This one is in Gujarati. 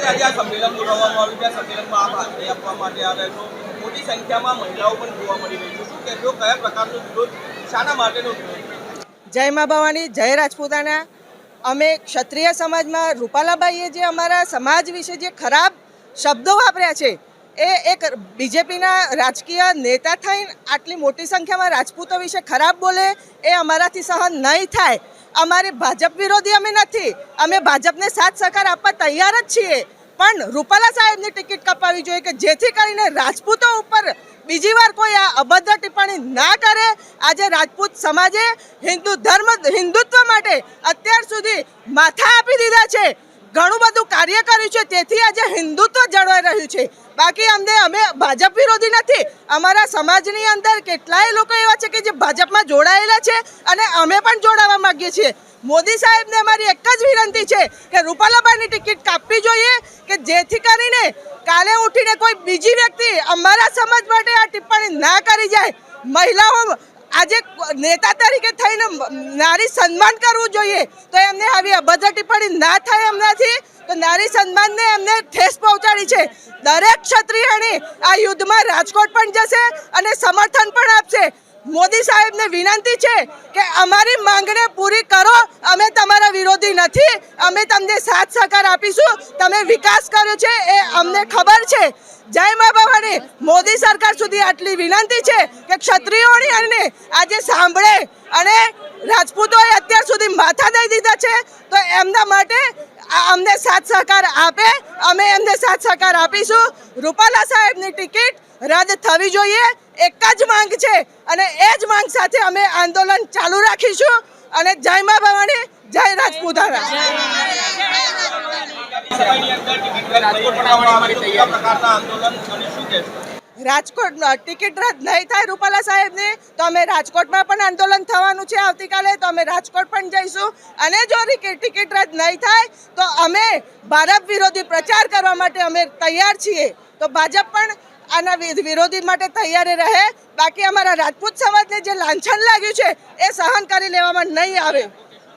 ખાતે આજે આ સંમેલન બોલાવવામાં આવ્યું છે. આ સંમેલનમાં આપ હાજરી આપવા માટે આવ્યા છો. મોટી સંખ્યામાં મહિલાઓ પણ જોવા મળી રહી છે. શું કહેશો? કયા પ્રકારનો વિરોધ શાના માટેનો જય મા ભવાની, જય રાજપૂતાના. અમે ક્ષત્રિય સમાજમાં રૂપાલાબાઈએ જે અમારા સમાજ વિશે જે ખરાબ શબ્દો વાપર્યા છે, એ એક બીજેપીના રાજકીય નેતા થઈને આટલી મોટી સંખ્યામાં રાજપૂતો વિશે ખરાબ બોલે, એ અમારાથી સહન નહીં થાય. અમારી ભાજપ વિરોધી અમે નથી. અમે ભાજપને સાથ સહકાર આપવા તૈયાર જ છીએ. પણ રૂપાલા સાહેબની ટિકિટ કપાવી જોઈએ કે જેથી કરીને રાજપૂતો ઉપર બીજી વાર કોઈ આ અભદ્ર ટિપ્પણી ના કરે. આજે રાજપૂત સમાજે હિન્દુ ધર્મ, હિન્દુત્વ માટે અત્યાર સુધી માથા આપી દીધા છે. ઘણું બધું કાર્ય કર્યું છે. તેથી આજે હિન્દુત્વ જળવાઈ રહ્યું છે. બાકી અમને, અમે ભાજપ વિરોધી નથી. અમારા સમાજની અંદર કેટલાય લોકો એવા છે કે જે ભાજપમાં જોડાયેલા છે અને અમે પણ જોડાવા માગીએ છીએ. મોદી સાહેબને અમારી એક જ વિનંતી છે કે રૂપાલાબાઈની ટિકિટ કાપવી જોઈએ, કે જેથી કરીને કાલે ઉઠીને કોઈ બીજી વ્યક્તિ અમારા સમાજ માટે આ ટિપ્પણી ના કરી જાય. મહિલાઓ આજે નેતા તરીકે થઈને નારી સન્માન કરવું જોઈએ તો એમને આવી અભદ્ર ટિપ્પણી ના થાય એમનાથી, તો નારી સન્માનને એમને ઠેસ પહોંચાડી છે. દરેક ક્ષત્રિયણી આ યુદ્ધમાં રાજકોટ પણ જશે અને સમર્થન પણ આપશે. મોદી સાહેબને વિનંતી છે કે અમારી માંગને પૂરી કરો, અમે તમારા વિરોધી નથી, અમે તમને સાથ સહકાર આપીશું, તમે વિકાસ કર્યો છે, એ અમને ખબર છે. જય મા ભવાની. મોદી સરકાર સુધી આટલી વિનંતી છે કે ક્ષત્રિયોની અને આજે સાંભળે અને રાજપૂતોએ અત્યાર સુધી માથા દઈ દીધા છે. તો એમના માટે અમને સાથ સહકાર આપે, અમે એમને સાથ સહકાર આપીશું. રૂપાલા સાહેબની ટિકિટ રદ થવી જોઈએ. એક જ માંગ છે અને એ જ માંગ સાથે અમે આંદોલન ચાલુ રાખીશું. અને જય મા ભવાની, જય રાજપૂતાના સમયની અંદર પ્રકારના આંદોલન અને શું કહેશો? રાજકોટ ટિકિટ રદ નહીં થાય રૂપાલા સાહેબની તો અમે રાજકોટમાં પણ આંદોલન થવાનું છે આવતીકાલે તો અમે રાજકોટ પણ જઈશું. અને જો ટિકિટ રદ નહીં થાય તો અમે ભારત વિરોધી પ્રચાર કરવા માટે અમે તૈયાર છીએ. તો ભાજપ પણ આના વિરોધી માટે તૈયાર રહે. બાકી અમારા રાજપૂત સમાજને જે લાંછન લાગ્યું છે એ સહન કરી લેવામાં નહીં આવે.